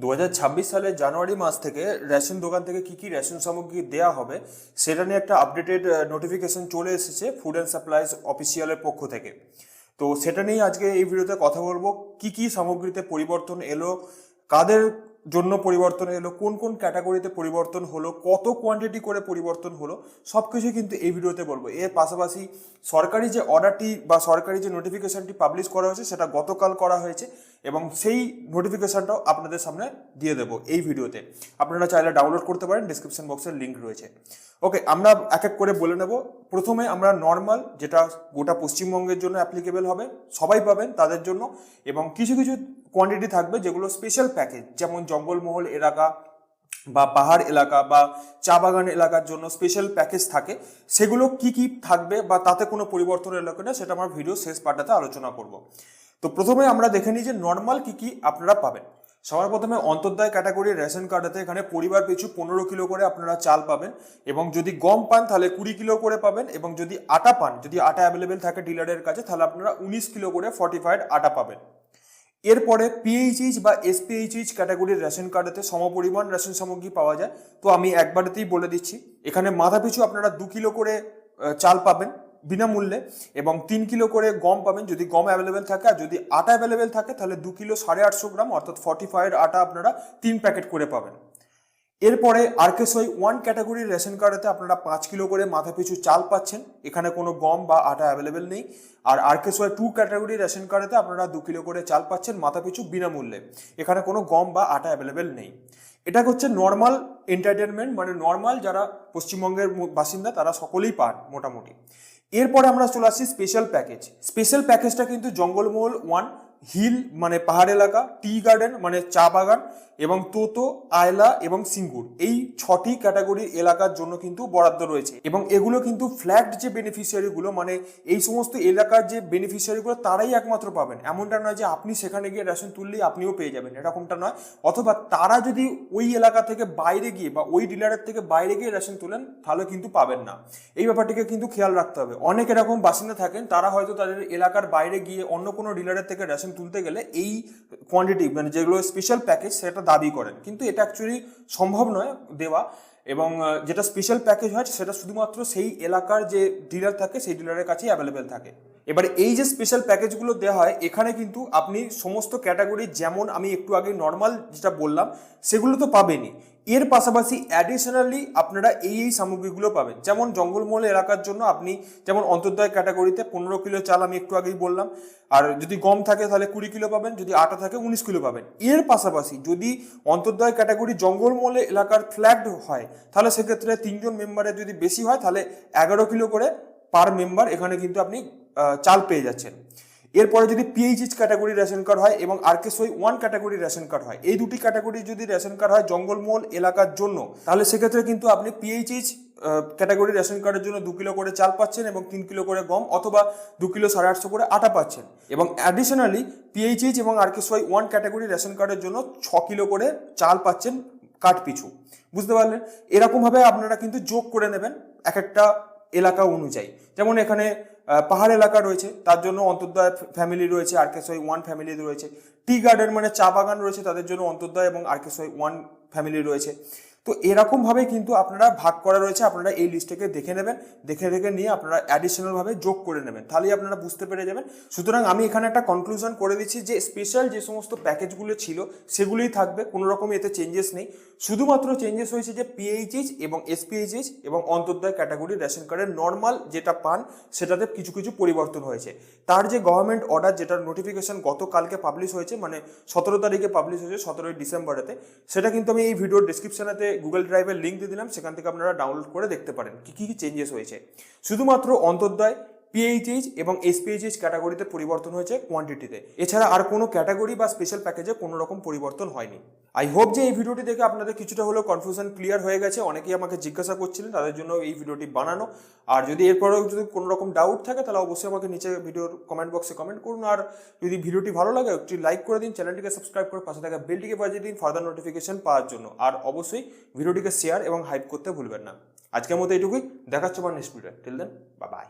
দু হাজার ছাব্বিশ সালের জানুয়ারি মাস থেকে রেশন দোকান থেকে কি কি রেশন সামগ্রী দেওয়া হবে, সেটা নিয়ে একটা আপডেটেড নোটিফিকেশন চলে এসেছে ফুড অ্যান্ড সাপ্লাইজ অফিসিয়ালের পক্ষ থেকে। তো সেটা নিয়েই আজকে এই ভিডিওতে কথা বলব, কি কি সামগ্রীতে পরিবর্তন এলো, কাদের জন্য পরিবর্তন এলো, কোন কোন ক্যাটাগরিতে পরিবর্তন হলো, কত কোয়ান্টিটি করে পরিবর্তন হলো সব কিছুই কিন্তু এই ভিডিওতে বলব। এর পাশাপাশি সরকারি যে অর্ডারটি বা সরকারি যে নোটিফিকেশনটি পাবলিশ করা হয়েছে, সেটা গতকাল করা হয়েছে। এবং সেই নোটিফিকেশনটাও আপনাদের সামনে দিয়ে দেবো এই ভিডিওতে। আপনারা চাইলে ডাউনলোড করতে পারেন ডিসক্রিপশন বক্সের লিঙ্ক রয়েছে। ওকে আমরা এক এক করে বলে নেব। প্রথমে আমরা নর্মাল যেটা গোটা পশ্চিমবঙ্গের জন্য অ্যাপ্লিকেবল হবে, সবাই পাবেন তাদের জন্য। এবং কিছু কিছু কোয়ান্টিটি থাকবে যেগুলো স্পেশাল প্যাকেজ যেমন জঙ্গলমহল এলাকা বা পাহাড় এলাকা বা চা বাগান এলাকার জন্য স্পেশাল প্যাকেজ থাকে। সেগুলো কি কি থাকবে বা তাতে কোনো পরিবর্তন এলো কিনা, সেটা আমার ভিডিও শেষ পার্টাতে আলোচনা করব। তো প্রথমে আমরা দেখে নিই যে নর্মাল কি কি আপনারা পাবেন। সবার প্রথমে অন্তর্দায় ক্যাটাগরির রেশন কার্ডেতে এখানে পরিবার পিছু পনেরো কিলো করে আপনারা চাল পাবেন এবং যদি গম পান তাহলে কুড়ি কিলো করে পাবেন এবং যদি আটা পান, যদি আটা অ্যাভেলেবেল থাকে ডিলারের কাছে তাহলে আপনারা উনিশ কিলো করে ফর্টিফাইড আটা পাবেন। এরপরে পিএইচইচ বা এসপিএইচইচ ক্যাটাগরির রেশন কার্ডেতে সমপরিমাণ রেশন সামগ্রী পাওয়া যায়। তো আমি একবারেতেই বলে দিচ্ছি, এখানে মাথা পিছু আপনারা দু কিলো করে চাল পাবেন। বিনামূল্যে এবং তিন কিলো করে গম পাবেন। যদি গম অ্যাভেলেবেল থাকে আর যদি আটা অ্যাভেলেবেল থাকে, তাহলে দু কিলো সাড়ে আটশো গ্রাম, অর্থাৎ ফর্টি ফাইভ আটা আপনারা তিন প্যাকেট করে পাবেন। এরপরে আরকেসওয়াই ওয়ান ক্যাটাগরির রেশন কার্ডেতে আপনারা পাঁচ কিলো করে মাথা পিছু চাল পাচ্ছেন। এখানে কোনো গম বা আটা অ্যাভেলেবেল নেই। আর আরকেসওয়াই টু ক্যাটাগরির রেশন কার্ডেতে আপনারা দু কিলো করে চাল পাচ্ছেন মাথা পিছু বিনামূল্যে। এখানে কোনো গম বা আটা অ্যাভেলেবেল নেই। এটা হচ্ছে নর্মাল এন্টারটেনমেন্ট মানে নর্মাল যারা পশ্চিমবঙ্গের বাসিন্দা, তারা সকলেই পান মোটামুটি। এরপরে আমরা চলে আসছি স্পেশাল প্যাকেজ স্পেশাল প্যাকেজটা কিন্তু জঙ্গলমহল ওয়ান হিল মানে পাহাড় এলাকা টি গার্ডেন মানে চা বাগান এবং তোতো, আয়লা এবং সিঙ্গুর। এই ছটি ক্যাটাগরির এলাকার জন্য কিন্তু বরাদ্দ রয়েছে। এবং এগুলো কিন্তু ফ্ল্যাট যে বেনিফিশিয়ারিগুলো মানে এই সমস্ত এলাকার যে বেনিফিশিয়ারিগুলো তারাই একমাত্র পাবেন। এমনটা নয় যে আপনি সেখানে গিয়ে রেশন তুললেই আপনিও পেয়ে যাবেন, এরকমটা নয়। অথবা তারা যদি ওই এলাকা থেকে বাইরে গিয়ে বা ওই ডিলারের থেকে বাইরে গিয়ে রেশন তুলেন, তাহলে কিন্তু পাবেন না। এই ব্যাপারটিকে কিন্তু খেয়াল রাখতে হবে। অনেক এরকম বাসিন্দা থাকেন, তারা হয়তো তাদের এলাকার বাইরে গিয়ে অন্য কোনো ডিলারের থেকে রেশন তুলতে গেলে এই কোয়ান্টিটি মানে যেগুলো স্পেশাল প্যাকেজ সেটা দাবি করেন। কিন্তু এটা অ্যাকচুয়ালি সম্ভব নয় দেওয়া এবং যেটা স্পেশাল প্যাকেজ হয় সেটা শুধুমাত্র সেই এলাকার যে ডিলার থাকে, সেই ডিলারের কাছেই অ্যাভেলেবেল থাকে। এবারে এই যে স্পেশাল প্যাকেজগুলো দেওয়া হয়, এখানে কিন্তু আপনি সমস্ত ক্যাটাগরি যেমন আমি একটু আগে নর্মাল যেটা বললাম, সেগুলো তো পাবেনই। এর পাশাপাশি অ্যাডিশনালি আপনারা এই এই সামগ্রীগুলো পাবেন। যেমন জঙ্গলমহল এলাকার জন্য আপনি যেমন অন্তর্দয় ক্যাটাগরিতে পনেরো কিলো চাল আমি একটু আগেই বললাম। আর যদি গম থাকে তাহলে কুড়ি কিলো পাবেন, যদি আটা থাকে উনিশ কিলো পাবেন। এর পাশাপাশি যদি অন্তর্দয় ক্যাটাগরি জঙ্গলমহল এলাকার ফ্ল্যাট হয়, তাহলে সেক্ষেত্রে তিনজন মেম্বারের যদি বেশি হয়, তাহলে এগারো কিলো করে পার মেম্বার এখানে কিন্তু আপনি চাল পেয়ে যাচ্ছেন। এরপরে যদি পিএইচএইচ ক্যাটাগরি রেশন কার্ড হয় এবং RKSY one category ration card হয়, এই দুটি ক্যাটাগরি যদি রেশন কার্ড হয় জঙ্গলমহল এলাকার জন্য, তাহলে সেক্ষেত্রে কিন্তু আপনি পিএইচএইচ ক্যাটাগরি রেশন কার্ডের জন্য দু কিলো করে চাল পাচ্ছেন এবং তিন কিলো করে গম অথবা দু কিলো সাড়ে আটশো করে আটা পাচ্ছেন। এবং অ্যাডিশনালি পিএইচএইচ এবং আরকেসওয়াই ওয়ান ক্যাটাগরি রেশন কার্ডের জন্য ছ কিলো করে চাল পাচ্ছেন কাঠ পিছু বুঝতে পারলেন? এরকমভাবে আপনারা কিন্তু যোগ করে নেবেন। এক একটা এলাকা অনুযায়ী। যেমন এখানে পাহাড় এলাকা রয়েছে, তার জন্য অন্তর্দয় ফ্যামিলি রয়েছে আর্কেশয় ওয়ান ফ্যামিলি রয়েছে। টি গার্ডেন মানে চা বাগান রয়েছে, তাদের জন্য অন্তর্দয় এবং আর্কেশয় ওয়ান ফ্যামিলি রয়েছে। তো এরকমভাবে কিন্তু আপনারা ভাগ করা রয়েছে, আপনারা এই লিস্টটাকে দেখে নেবেন, দেখে দেখে নিয়ে আপনারা অ্যাডিশনালভাবে যোগ করে নেবেন। তাহলেই আপনারা বুঝতে পেরে যাবেন। সুতরাং আমি এখানে একটা কনক্লুশন করে দিচ্ছি যে স্পেশাল যে সমস্ত প্যাকেজগুলো ছিল, সেগুলোই থাকবে, কোনো রকম এতে চেঞ্জেস নেই। শুধুমাত্র চেঞ্জেস হয়েছে যে পিএইচএইচ এবং এসপিএইচএইচ এবং অন্তর্দয় ক্যাটাগরি রেশন কার্ডের নর্মাল যেটা পান, সেটাতে কিছু কিছু পরিবর্তন হয়েছে। তার যে গভর্নমেন্ট অর্ডার যেটার নোটিফিকেশন গতকালকে পাবলিশ হয়েছে মানে সতেরো তারিখে পাবলিশ হয়েছে, সতেরোই ডিসেম্বরেতে, সেটা কিন্তু আমি এই ভিডিওর ডিসক্রিপশনেতে গুগল ড্রাইভের লিঙ্ক দিয়ে দিলাম, সেখান থেকে আপনারা ডাউনলোড করে দেখতে পারেন। কি কী চেঞ্জেস হয়েছে? শুধুমাত্র অন্তর্দয় পিএইচএইচ এবং এসপিএইচএইচ ক্যাটাগরিতে পরিবর্তন হয়েছে কোয়ান্টিটিতে এছাড়া আর কোনো ক্যাটাগরি বা স্পেশাল প্যাকেজে কোনো রকম পরিবর্তন হয়নি। আই হোপ যে এই ভিডিওটি দেখে আপনাদের কিছুটা হলেও কনফিউশন ক্লিয়ার হয়ে গেছে। অনেকেই আমাকে জিজ্ঞাসা করছিলেন, তাদের জন্য এই ভিডিওটি বানানো। আর যদি এরপরেও যদি কোনো রকম ডাউট থাকে, তাহলে অবশ্যই আমাকে নিচে ভিডিওর কমেন্ট বক্সে কমেন্ট করুন। আর যদি ভিডিওটি ভালো লাগে, একটি লাইক করে দিন, চ্যানেলটিকে সাবস্ক্রাইব করে পাশে থাকা বেলটিকে বাজিয়ে দিন ফার্দার নোটিফিকেশন পাওয়ার জন্য। আর অবশ্যই ভিডিওটিকে শেয়ার এবং হাইপ করতে ভুলবেন না। আজকের মতো এইটুকুই দেখাচ্ছে আমার নেক্সট ভিডিও টিল দেন বা বাই